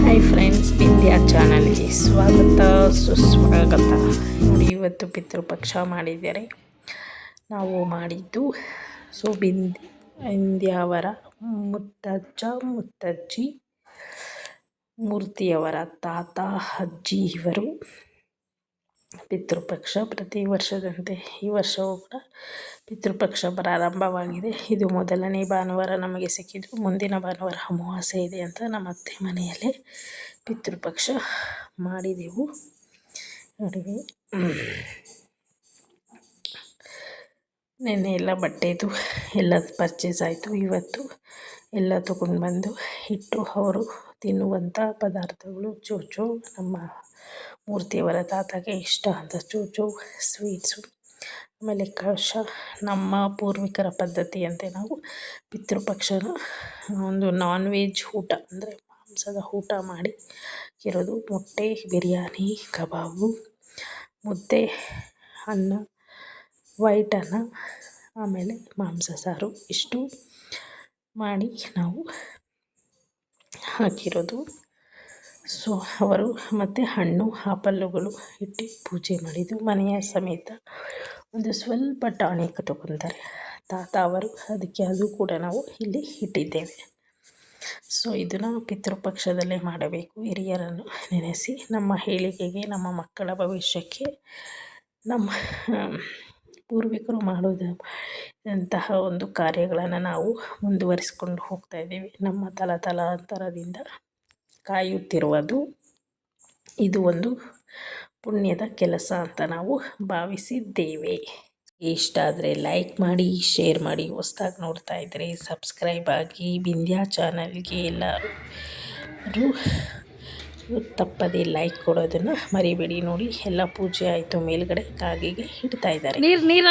Hi friends Bindya ಚಾನಲ್ಗೆ ಸ್ವಾಗತ, ಸುಸ್ವಾಗತ. ನೋಡಿ, ಇವತ್ತು ಪಿತೃಪಕ್ಷ ಮಾಡಿದ್ದಾರೆ. ನಾವು ಮಾಡಿದ್ದು ಸೊ ಬಿಂದ್ ಇಂದ್ಯಾವರ, ಮುತ್ತಜ್ಜ, ಮುತ್ತಜ್ಜಿ, ಮೂರ್ತಿಯವರ ತಾತ, ಅಜ್ಜಿ ಇವರು. ಪಿತೃಪಕ್ಷ ಪ್ರತಿ ವರ್ಷದಂತೆ ಈ ವರ್ಷವೂ ಕೂಡ ಪಿತೃಪಕ್ಷ ಪ್ರಾರಂಭವಾಗಿದೆ. ಇದು ಮೊದಲನೇ ಭಾನುವಾರ ನಮಗೆ ಸಿಕ್ಕಿದ್ದು, ಮುಂದಿನ ಭಾನುವಾರ ಅಮಾವಾಸ್ಯೆ ಇದೆ ಅಂತ ನಮ್ಮ ಅತ್ತೆ ಮನೆಯಲ್ಲೇ ಪಿತೃಪಕ್ಷ ಮಾಡಿದೆವು. ಅಡುಗೆ. ನೆನ್ನೆ ಎಲ್ಲ ಬಟ್ಟೆದು ಎಲ್ಲ ಪರ್ಚೇಸ್ ಆಯಿತು. ಇವತ್ತು ಎಲ್ಲ ತಗೊಂಡು ಬಂದು ಇಟ್ಟು ಅವರು ತಿನ್ನುವಂಥ ಪದಾರ್ಥಗಳು, ಚೂಚು, ನಮ್ಮ ಮೂರ್ತಿಯವರ ತಾತಗೆ ಇಷ್ಟ ಅಂತ ಚೂಚು ಸ್ವೀಟ್ಸು ಆಮೇಲೆ ಕಳಶ, ನಮ್ಮ ಪೂರ್ವಿಕರ ಪದ್ಧತಿಯಂತೆ ನಾವು ಪಿತೃಪಕ್ಷನ ಒಂದು ನಾನ್ ವೆಜ್ ಊಟ, ಅಂದರೆ ಮಾಂಸದ ಊಟ ಮಾಡಿ ಇರೋದು ಮೊಟ್ಟೆ, ಬಿರಿಯಾನಿ, ಕಬಾಬು, ಮುದ್ದೆ, ಅನ್ನ, ವೈಟ್ ಅನ್ನ ಆಮೇಲೆ ಮಾಂಸ ಸಾರು ಇಷ್ಟು ಮಾಡಿ ನಾವು ಹಾಕಿರೋದು. ಸೊ, ಅವರು ಮತ್ತು ಹಣ್ಣು, ಹಾಪಲ್ಲುಗಳು ಇಟ್ಟು ಪೂಜೆ ಮಾಡಿದ್ದು ಮನೆಯ ಸಮೇತ. ಒಂದು ಸ್ವಲ್ಪ ಟಾನಿಕ್ ತಗೊತಾರೆ ತಾತ ಅವರು ಅದಕ್ಕೆ ಅದು ಕೂಡ ನಾವು ಇಲ್ಲಿ ಇಟ್ಟಿದ್ದೇವೆ. ಸೊ, ಇದನ್ನು ಪಿತೃಪಕ್ಷದಲ್ಲೇ ಮಾಡಬೇಕು. ಹಿರಿಯರನ್ನು ನೆನೆಸಿ ನಮ್ಮ ಹೇಳಿಕೆಗೆ, ನಮ್ಮ ಮಕ್ಕಳ ಭವಿಷ್ಯಕ್ಕೆ ನಮ್ಮ ಪೂರ್ವಿಕರು ಮಾಡೋದು ಅಂತಹ ಒಂದು ಕಾರ್ಯಗಳನ್ನು ನಾವು ಮುಂದುವರಿಸ್ಕೊಂಡು ಹೋಗ್ತಾ ಇದ್ದೀವಿ. ನಮ್ಮ ತಲತಲಾಂತರದಿಂದ ಕಾಯುತ್ತಿರುವುದು ಇದು ಒಂದು ಪುಣ್ಯದ ಕೆಲಸ ಅಂತ ನಾವು ಭಾವಿಸಿದ್ದೇವೆ. ಇಷ್ಟ ಆದರೆ ಲೈಕ್ ಮಾಡಿ ಶೇರ್ ಮಾಡಿ, ಹೊಸ್ದಾಗಿ ನೋಡ್ತಾ ಇದ್ದರೆ ಸಬ್ಸ್ಕ್ರೈಬ್ ಆಗಿ ಬಿಂದ್ಯಾ ಚಾನಲ್ಗೆ ಎಲ್ಲರೂ ತಪ್ಪದೇ ಲೈಕ್ ಕೊಡೋದನ್ನ ಮರಿಬೇಡಿ ನೋಡಿ. ಎಲ್ಲ ಪೂಜೆ ಆಯಿತು ಮೇಲ್ಗಡೆ ಕಾಗಿಗೆ ಇಡ್ತಾ ಇದ್ದಾರೆ. ನೀರು ನೀರು